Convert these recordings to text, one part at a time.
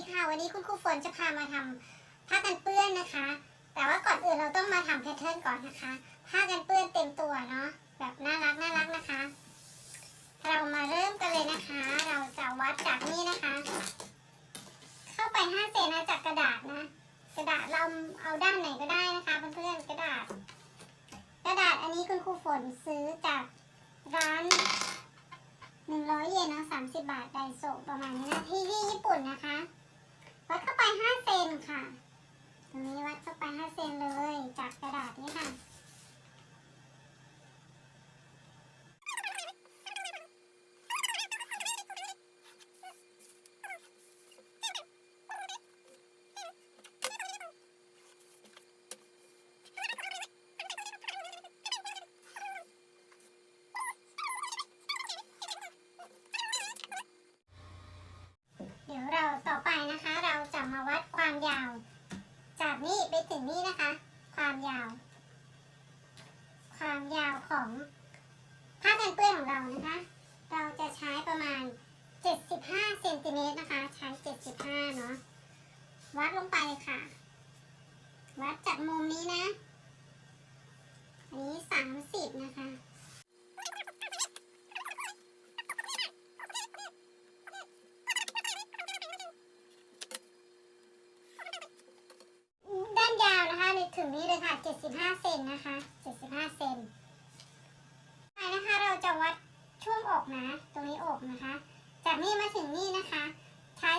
ดีค่ะ วันนี้คุณครูฝนจะพามาทำผ้ากันเปื้อนนะคะ แต่ว่าก่อนอื่นเราต้องมาทำแพทเทิร์นก่อนนะคะ ผ้ากันเปื้อนเต็มตัวเนาะ แบบน่ารักน่ารักนะคะ เรามาเริ่มกันเลยนะคะ เราจะวัดจากนี่นะคะ เข้าไป5เซนนะจากกระดาษนะ กระดาษเราเอาด้านไหนก็ได้นะคะเพื่อนๆกระดาษ กระดาษอันนี้คุณครูฝนซื้อจากร้านหนึ่งร้อยเยนนะสามสิบบาทไดโซประมาณนี้นะที่ที่ญี่ปุ่นนะคะ วัดเข้าไปห้าเซนค่ะ ตรงนี้วัดเข้าไปห้าเซนเลย จากกระดาษนี้ค่ะ เดี๋ยวเราต่อไปนะคะ เราจะมาวัดความยาว จากนี่ไปถึงนี่นะคะ ความยาว ความยาวของผ้ากันเปื้อนของเรานะคะ เราจะใช้ประมาณ 75เซนติเมตรนะคะ ใช้ 75 เนาะวัดลงไปค่ะ วัดจากมุมนี้นะ อันนี้ 30 นะคะ ด้านยาวนะคะเลยถึงนี้เลยค่ะ 75 เซนนะคะ 75 เซนไปนะคะ เราจะวัดช่วงอกนะ ตรงนี้อกนะคะ จากนี้มาถึงนี่นะคะ ใช้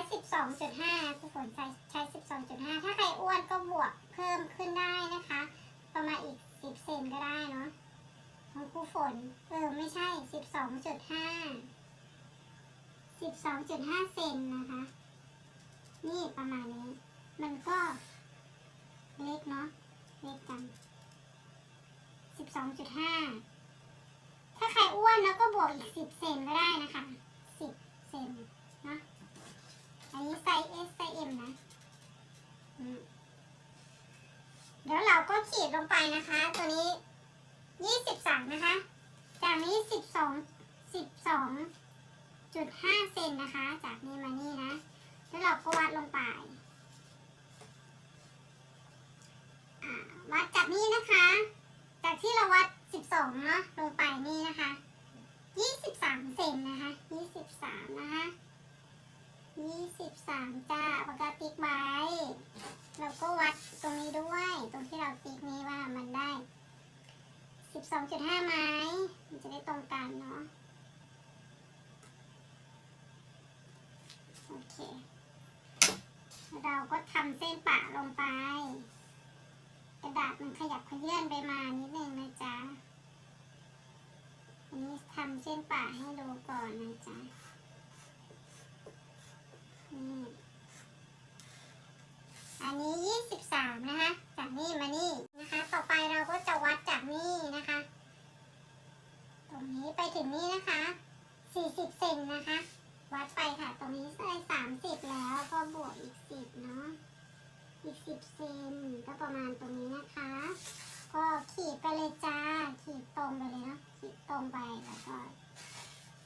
วนใช้ใช้ 12.5 ถ้าใครอ้วนก็บวกเพิ่มขึ้นได้นะคะ ประมาณอีก 10 เซนก็ได้เนาะของครูฝน เออ ไม่ใช่ 12.5 12.5 เซนนะคะ นี่ประมาณนี้ มันก็เล็กเนาะ เล็กจังสิบสองจุดห้าถ้าใครอ้วนแล้วก็บวกอีกสิบเซนก็ได้นะคะสิบเซน อันนี้ไซส์ S ไซส์ M นะอืมเดี๋ยวเราก็ขีดลงไปนะคะ ตัวนี้ยี่สิบสามนะคะ จากนี้สิบสองสิบสองจุดห้าเซนนะคะ จากนี้มานี่นะ แล้วเราก็วัดลงไปวัดจากนี้นะคะ จากที่เราวัด12เนาะลงไปนี่นะคะ23เซนนะคะ23นะคะ 23จ้าปากกาติ๊กไว้เราก็วัดตรงนี้ด้วย ตรงที่เราติ๊กนี้ว่ามันได้12.5ไหมมันจะได้ตรงกันเนาะโอเค เราก็ทำเส้นปะลงไป กระดาษมันขยับขยื่นไปมานิดนึงนะจ๊ะอันนี้ทำเส้นป่าให้ดูก่อนนะจ๊ะ อันนี้ยี่สิบสามนะคะ จากนี่มานี่นะคะ ต่อไปเราก็จะวัดจากนี่นะคะ ตรงนี้ไปถึงนี่นะคะสี่สิบเซนนะคะ วัดไปค่ะ ตรงนี้ได้สามสิบแล้วก็บวกอีกสิบเนาะ อีกสิบเซนก็ประมาณตรงนี้นะคะ ก็ขีดไปเลยจ้า ขีดตรงไปเลยเนาะ ขีดตรงไปแล้วก็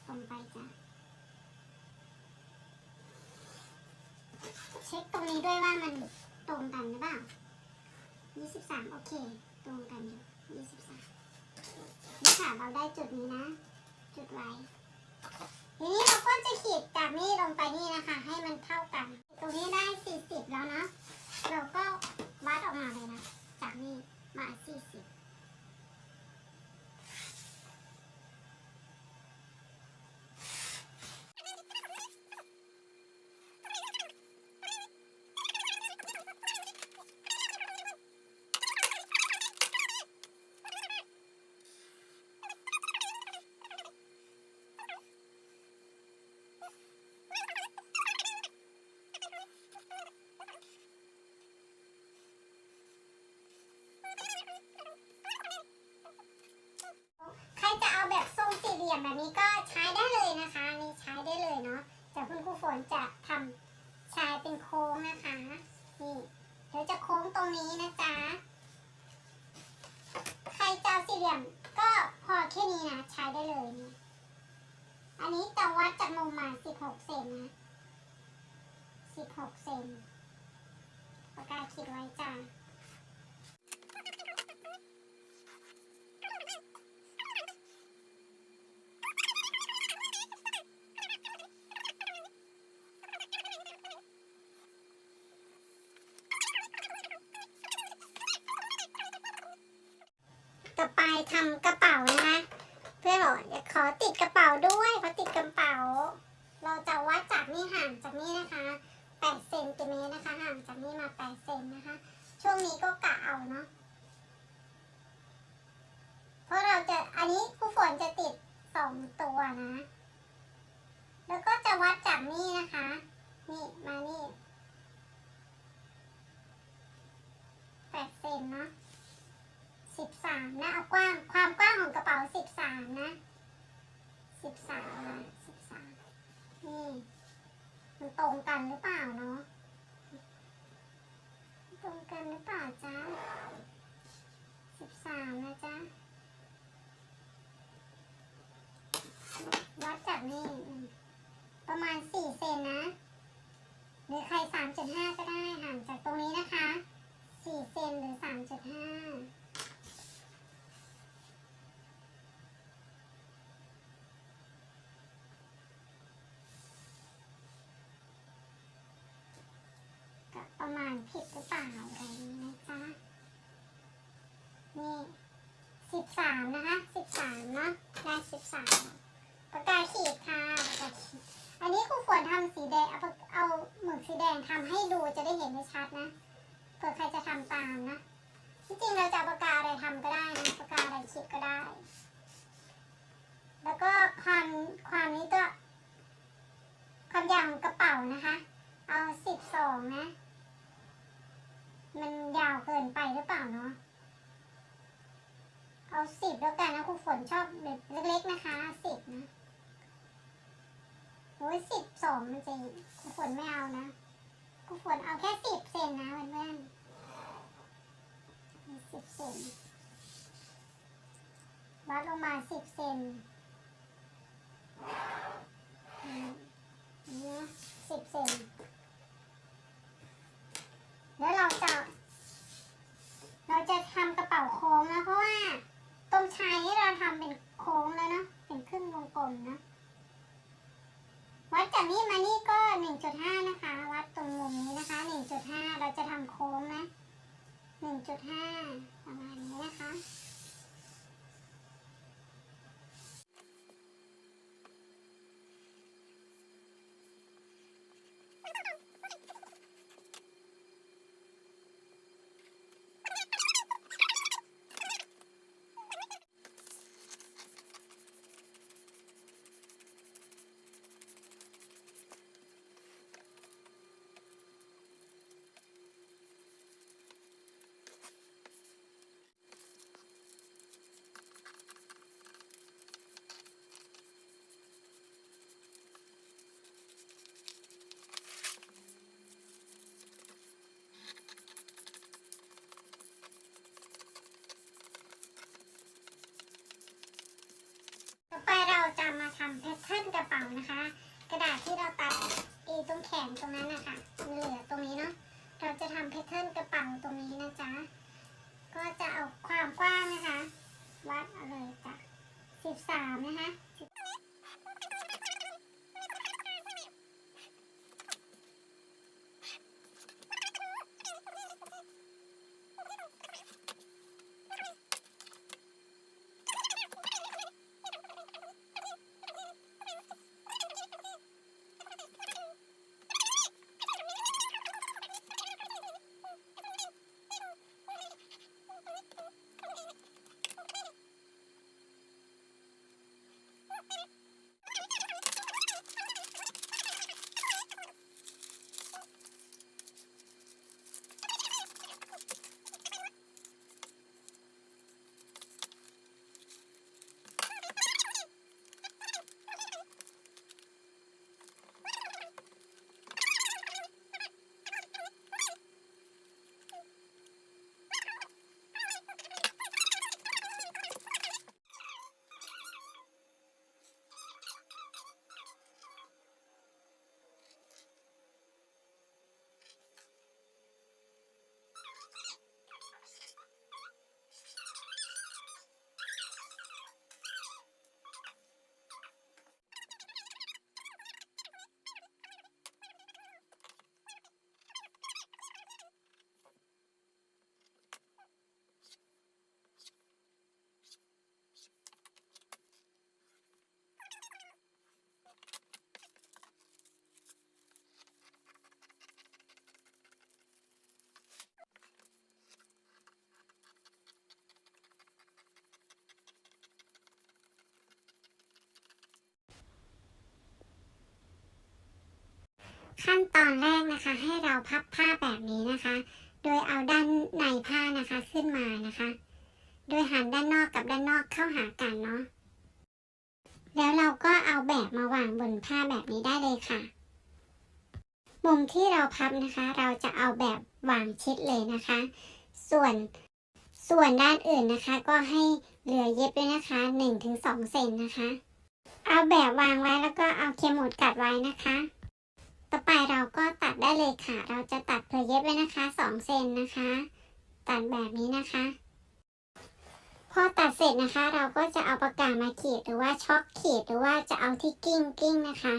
ตรงไปจ้า เช็คตรงนี้ด้วยว่ามันตรงกันหรือเปล่ายี่สิบสามโอเค ตรงกันอยู่ยี่สิบสามนี่ค่ะเราได้จุดนี้นะ จุดไว้ทีนี้เราก็จะขีดจากนี่ลงไปนี่นะคะ ให้มันเท่ากัน ตรงนี้ได้สี่สิบแล้วนะ เราก็วัดออกมาเลยนะ จากนี่มาสี่สิบใครจะเอาแบบทรงสี่เหลี่ยม แบบนี้ก็ใช้ได้เลยนะคะ นี่ใช้ได้เลยเนาะแต่คุณครูฝนจะทำชายเป็นโค้งนะคะ นี่เดี๋ยวจะโค้งตรงนี้นะจ๊ะใครจะสี่เหลี่ยมก็พอแค่นี้นะใช้ได้เลยนี่อันนี้จะวัดจากมุมมา16เซนนะ16กเซนปากกาขีดไว้จ้ะ ต่อไปทำกระเป๋านะคะ เพื่อนบอกอยากขอติดกระเป๋าด้วยขอติดกระเป๋า เราจะ วัดจากนี่ห่างจากนี่นะคะ8เซนติเมตรนะคะ ห่างจากนี่มา8เซนนะคะ ช่วงนี้ก็กะเอาเนาะเพราะเราจะอันนี้ผู้ฝนจะติดสองตัวนะ แล้วก็จะวัดจากนี่นะคะ นี่มานี่แปดเซนเนาะสิบสามนะเอากว้างความกว้างของกระเป๋าสิบสามนะสิบสาม นี่ มันตรงกันหรือเปล่าเนาะตรงกันหรือเปล่าจ๊ะสิบสามนะจ๊ะวัดจากนี่ประมาณสี่เซนนะ หรือใครสามจุดห้าก็ได้ห่างจากตรงนี้นะคะสี่เซนหรือสามจุดห้า ประมาณผิดหรือเปล่าอะไรนี้นะจ๊ะ นี่สิบสามนะคะสิบสามเนาะได้สิบสามปากกาขีดค่ะปากกาขีดอันนี้ครูฝนทำสีแดงเอาเอาหมึกสีแดงทำให้ดูจะได้เห็นได้ชัดนะเผื่อใครจะทำตามนะที่จริงเราจะปากกาอะไรทำก็ได้นะปากกาอะไรขีดก็ได้ แล้วก็ความความนี้ก็ความยาวของกระเป๋านะคะ เอาสิบสองนะ มันยาวเกินไปหรือเปล่าเนาะ เอาสิบแล้วกันนะครูฝนชอบแบบเล็กๆนะคะสิบนะโอ้ยสิบสองมันจะครูฝนไม่เอานะครูฝนเอาแค่สิบเซนนะเพื่อนๆสิบเซนวัดลงมาสิบเซนอืมนี่ยสิบเซน แล้วเราจะ เราจะทำกระเป๋าโค้งนะเพราะว่าตรงชายนี่เราทำเป็นโค้งแล้วเนาะเป็นครึ่งวงกลมนะวัดจากนี้มานี่ก็หนึ่งจุดห้านะคะ วัดตรงมุมนี้นะคะหนึ่งจุดห้าเราจะทำโค้งนะหนึ่งจุดห้าประมาณนี้นะคะ ต่อไปเราจะมา ทำแพทเทิร์นกระเป๋านะคะ กระดาษที่เราตัดอีตรงแขนตรงนั้นนะคะมันเหลือตรงนี้เนาะเราจะทำแพทเทิร์นกระเป๋าตรงนี้นะจ๊ะก็จะเอาความกว้างนะคะ วัดเอาเลยจ้ะสิบสา มนตอนแรกนะคะ ให้เราพับผ้าแบบนี้นะคะ โดยเอาด้านในผ้านะคะขึ้นมานะคะ โดยหันด้านนอกกับด้านนอกเข้าหากันเนาะ แล้วเราก็เอาแบบมาวางบนผ้าแบบนี้ได้เลยค่ะ มุมที่เราพับนะคะ เราจะเอาแบบวางชิดเลยนะคะ ส่วนส่วนด้านอื่นนะคะ ก็ให้เหลือเย็บด้วยนะคะ1-2เซนนะคะ เอาแบบวางไว้แล้วก็เอาเข็มหมุดกัดไว้นะคะ ต่อไปเราก็ตัดได้เลยค่ะ เราจะตัดเผื่อเย็บไว้นะคะ2เซนนะคะ ตัดแบบนี้นะคะ พอตัดเสร็จนะคะ เราก็จะเอาปากกามาขีดหรือว่าช็อกขีดหรือว่าจะเอาที่กิ้งกิ้งนะคะ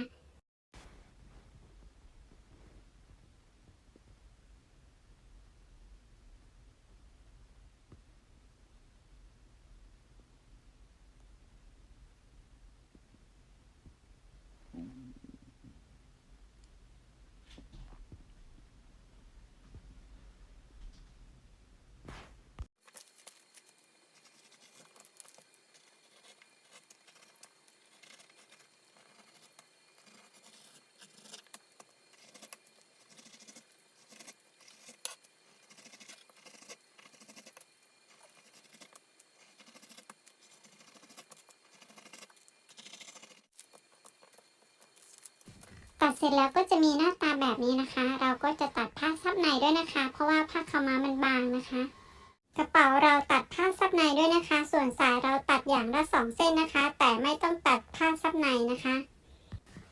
ตัดเสร็จแล้วก็จะมีหน้าตาแบบนี้นะคะ เราก็จะตัดผ้าซับในด้วยนะคะ เพราะว่าผ้าขาวม้ามันบางนะคะ กระเป๋าเราตัดผ้าซับในด้วยนะคะ ส่วนสายเราตัดอย่างละสองเส้นนะคะ แต่ไม่ต้องตัดผ้าซับในนะคะ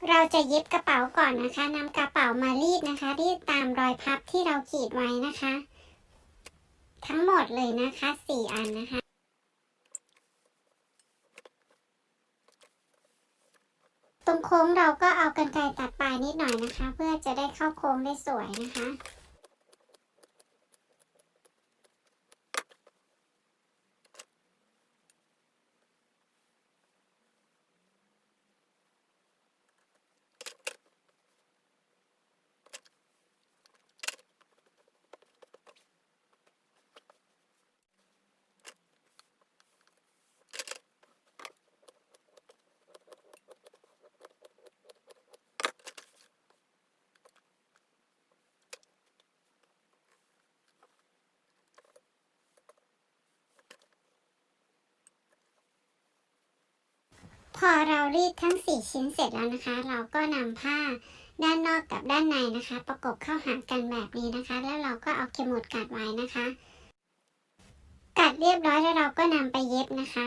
เราจะเย็บกระเป๋าก่อนนะคะนำกระเป๋ามารีดนะคะรีดตามรอยพับที่เราขีดไว้นะคะ ทั้งหมดเลยนะคะสี่อันนะคะ รงโค้งเราก็เอากันไกรตัดปลายนิดหน่อยนะคะ เพื่อจะได้เข้าโค้งได้สวยนะคะ ทั้ง 4 ชิ้นเสร็จแล้วนะคะ เราก็นำผ้าด้านนอกกับด้านในนะคะ ประกบเข้าหากันแบบนี้นะคะ แล้วเราก็เอาเข็มหมุดกัดไว้นะคะ กัดเรียบร้อยแล้วเราก็นำไปเย็บนะคะ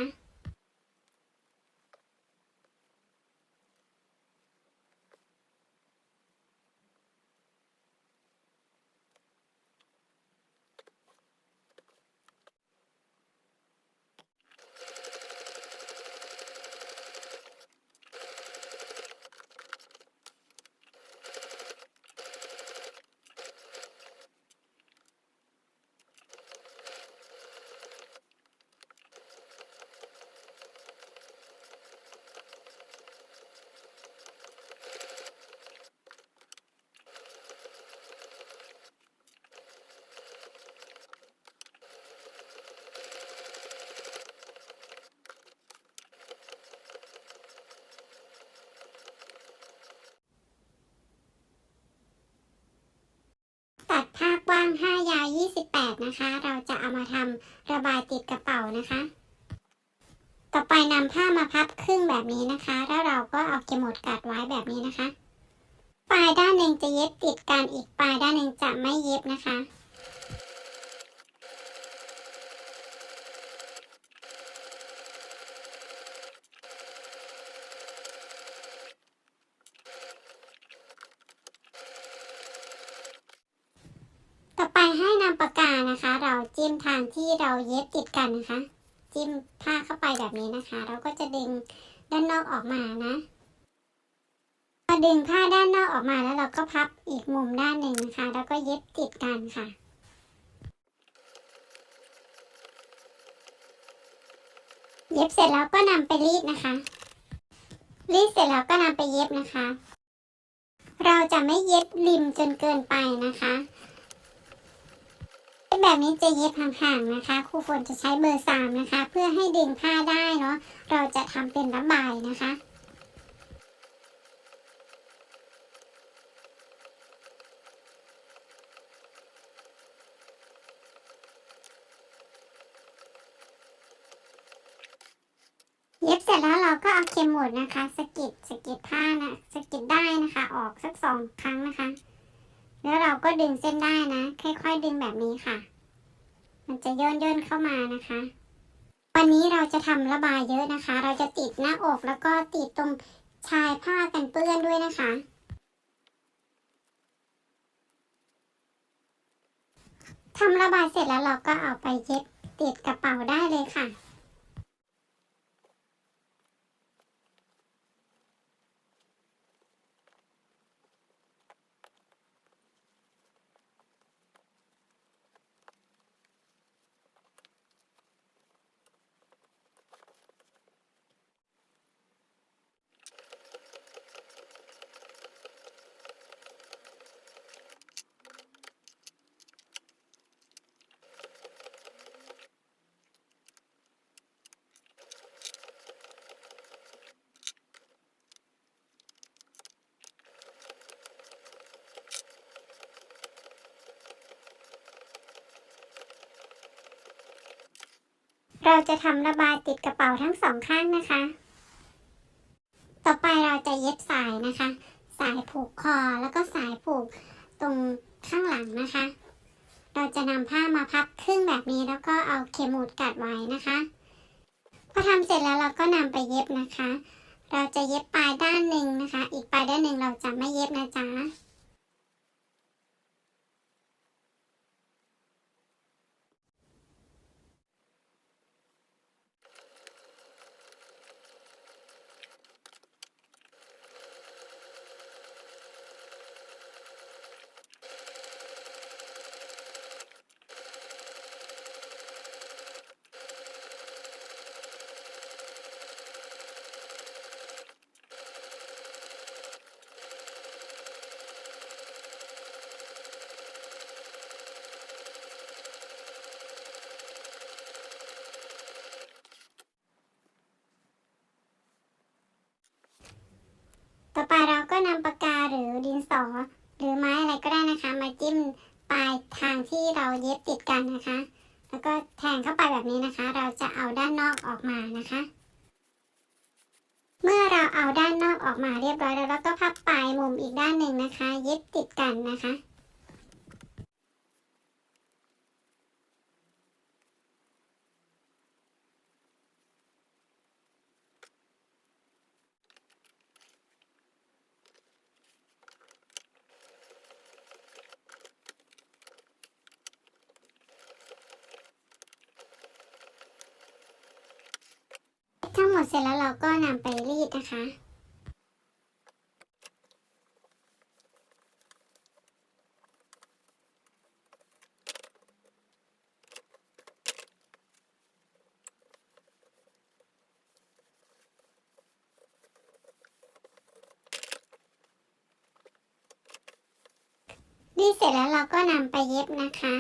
ตัดผ้ากว้าง5ยาว28 นะคะ เราจะเอามาทำระบายติดกระเป๋านะคะ ต่อไปนำผ้ามาพับครึ่งแบบนี้นะคะ แล้วเราก็เอาเข็มหมดกัดไว้แบบนี้นะคะ ปลายด้านหนึ่งจะเย็บติดกันอีกปลายด้านหนึ่งจะไม่เย็บนะคะ ต่อไปให้นำปากกานะคะ เราจิ้ม ที่เราเย็บติดกันนะคะ จิ้มผ้าเข้าไปแบบนี้นะคะ เราก็จะดึงด้านนอกออกมานะพอดึงผ้าด้านนอกออกมาแล้วเราก็พับอีกมุมด้านหนึ่งนะคะ แล้วก็เย็บติดกันค่ะเย็บเสร็จแล้วก็นำไปรีดนะคะ รีดเสร็จแล้วก็นำไปเย็บนะคะ เราจะไม่เย็บริมจนเกินไปนะคะ็นแบบนี้จะเย็บห่างๆนะคะครูฝนจะใช้เบอร์สามนะคะ เพื่อให้ดึงผ้าได้เนาะเราจะทำเป็นระบายนะคะเย็บเสร็จแล้วเราก็เอาเข็มหมดนะคะสกิดสกิดผ้านะสกิดได้นะคะ ออกสักสองครั้งนะคะ แล้วเราก็ดึงเส้นได้นะ ค่อย ๆ ดึงแบบนี้ค่ะ มันจะย่นย่นๆเข้ามานะคะ วันนี้เราจะทำระบายเยอะนะคะ เราจะติดหน้าอกแล้วก็ติดตรงชายผ้ากันเปื้อนด้วยนะคะ ทำระบายเสร็จแล้วเราก็เอาไปเย็บติดกระเป๋าได้เลยค่ะ เราจะทำระบายติดกระเป๋าทั้งสองข้างนะคะ ต่อไปเราจะเย็บสายนะคะ สายผูกคอแล้วก็สายผูกตรงข้างหลังนะคะ เราจะนำผ้ามาพับครึ่งแบบนี้แล้วก็เอาเข็มหมุดกัดไว้นะคะพอทำเสร็จแล้วเราก็นำไปเย็บนะคะ เราจะเย็บปลายด้านหนึ่งนะคะ อีกปลายด้านหนึ่งเราจะไม่เย็บนะจ๊ะ ต่อไปเราก็นำปากกาหรือดินสอ หรือไม้อะไรก็ได้นะคะ มาจิ้มปลายทางที่เราเย็บติดกันนะคะ แล้วก็แทงเข้าไปแบบนี้นะคะ เราจะเอาด้านนอกออกมานะคะ เมื่อเราเอาด้านนอกออกมาเรียบร้อยแล้วเราก็พับปลายมุมอีกด้านหนึ่งนะคะ เย็บติดกันนะคะ ทั้งหมด เสร็จแล้วเราก็นำไปรีดนะคะ รีดเสร็จแล้วเราก็นำไปเย็บนะคะ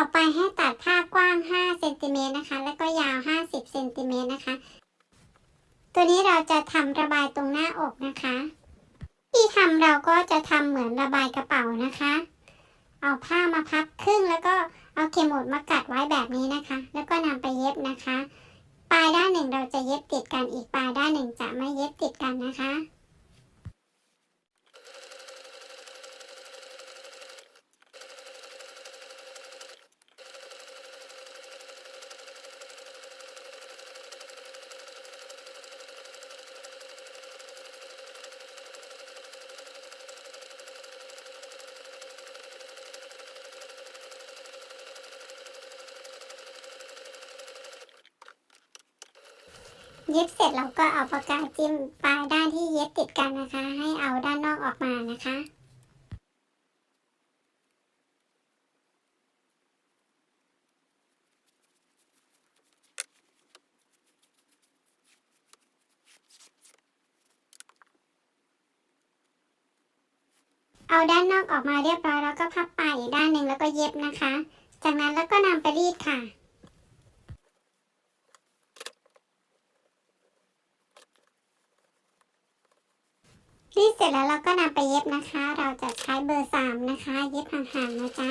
ต่อไปให้ตัดผ้ากว้าง 5 เซนติเมตรนะคะ แล้วก็ยาว 50 เซนติเมตรนะคะ ตัวนี้เราจะทำระบายตรงหน้าอกนะคะ ที่ทำเราก็จะทำเหมือนระบายกระเป๋านะคะ เอาผ้ามาพับครึ่งแล้วก็เอาเข็มหมุดมากัดไว้แบบนี้นะคะ แล้วก็นำไปเย็บนะคะ ปลายด้านหนึ่งเราจะเย็บติดกันอีกปลายด้านหนึ่งจะไม่เย็บติดกันนะคะ ย็บเสร็จเราก็เอาปากกาจิ้มปลายด้านที่เย็บติดกันนะคะ ให้เอาด้านนอกออกมานะคะเอาด้านนอกออกมาเรียบร้อยแล้วก็พับปลายอีกด้านหนึ่งแล้วก็เย็บนะคะ จากนั้นแล้วก็นำไปรีดค่ะ เสร็จแล้วเราก็นำไปเย็บนะคะ เราจะใช้เบอร์สามนะคะ เย็บห่างๆนะจ๊ะ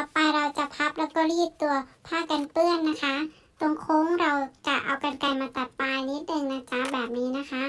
ต่อไปเราจะพับแล้วก็รีดตัวผ้ากันเปื้อนนะคะ ตรงโค้งเราจะเอากันไกรมาตัดปลายนิดนึงนะจ๊ะแบบนี้นะคะ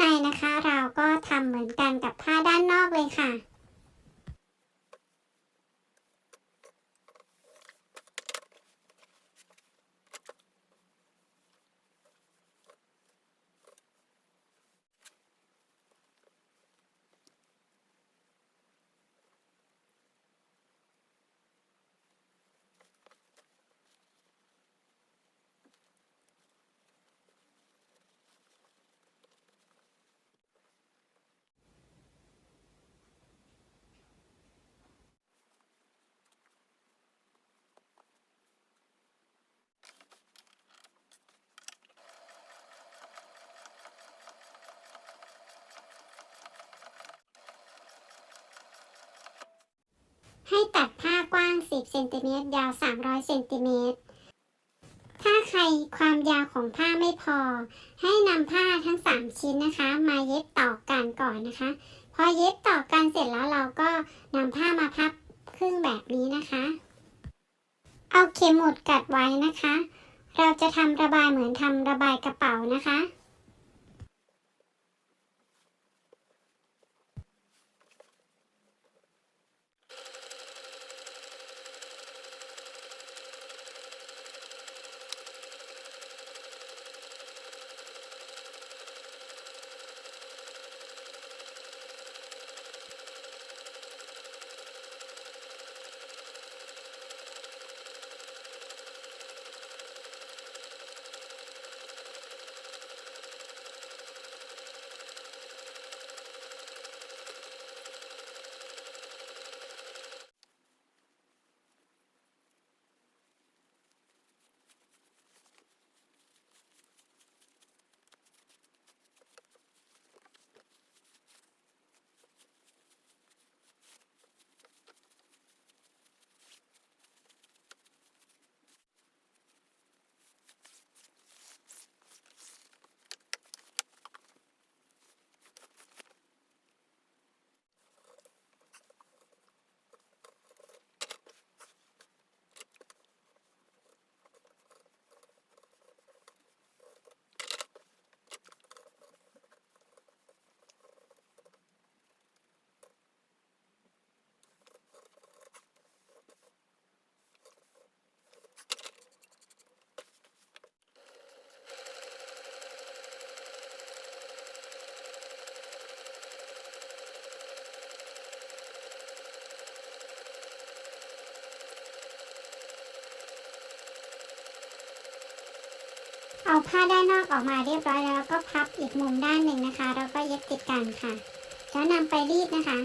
ในนะคะ เราก็ทำเหมือนกันกับผ้าด้านนอกเลยค่ะ ให้ตัดผ้ากว้าง 10เซนติเมตรยาว 300เซนติเมตรถ้าใครความยาวของผ้าไม่พอ ให้นำผ้าทั้ง 3 ชิ้นนะคะ มาเย็บต่อกันก่อนนะคะ พอเย็บต่อกันเสร็จแล้วเราก็นำผ้ามาพับครึ่งแบบนี้นะคะ เอาเข็มหมุดกัดไว้นะคะ เราจะทำระบายเหมือนทำระบายกระเป๋านะคะ เอาผ้าด้านนอกออกมาเรียบร้อยแล้วก็พับอีกมุมด้านหนึ่งนะคะ แล้วก็เย็บติดกันค่ะ แล้วนำไปรีดนะคะ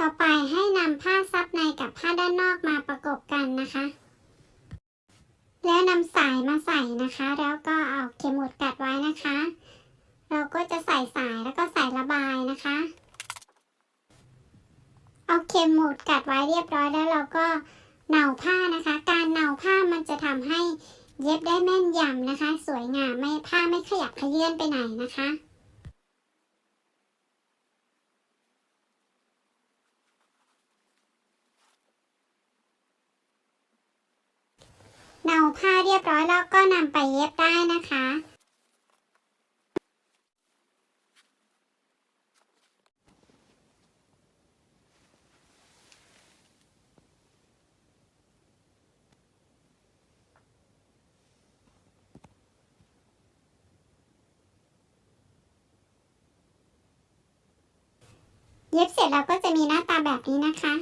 ต่อไปให้นำผ้าซับในกับ ผ้าด้านนอกมาประกบกันนะคะ แล้วนำสายมาใส่นะคะ แล้วก็เอาเข็มหมุดกัดไว้นะคะ เราก็จะใส่สายแล้วก็ใส่ระบายนะคะ เอาเข็มหมุดกัดไว้เรียบร้อยแล้วเราก็เหนาผ้านะคะ การเหนาผ้ามันจะทำให้เย็บได้แม่นยำนะคะ สวยงามไม่ผ้าไม่ขยับขยื่นไปไหนนะคะ เหนา ผ้าเรียบร้อยแล้วก็นำไปเย็บได้นะคะ เย็บเสร็จแล้วก็จะมีหน้าตาแบบนี้นะคะ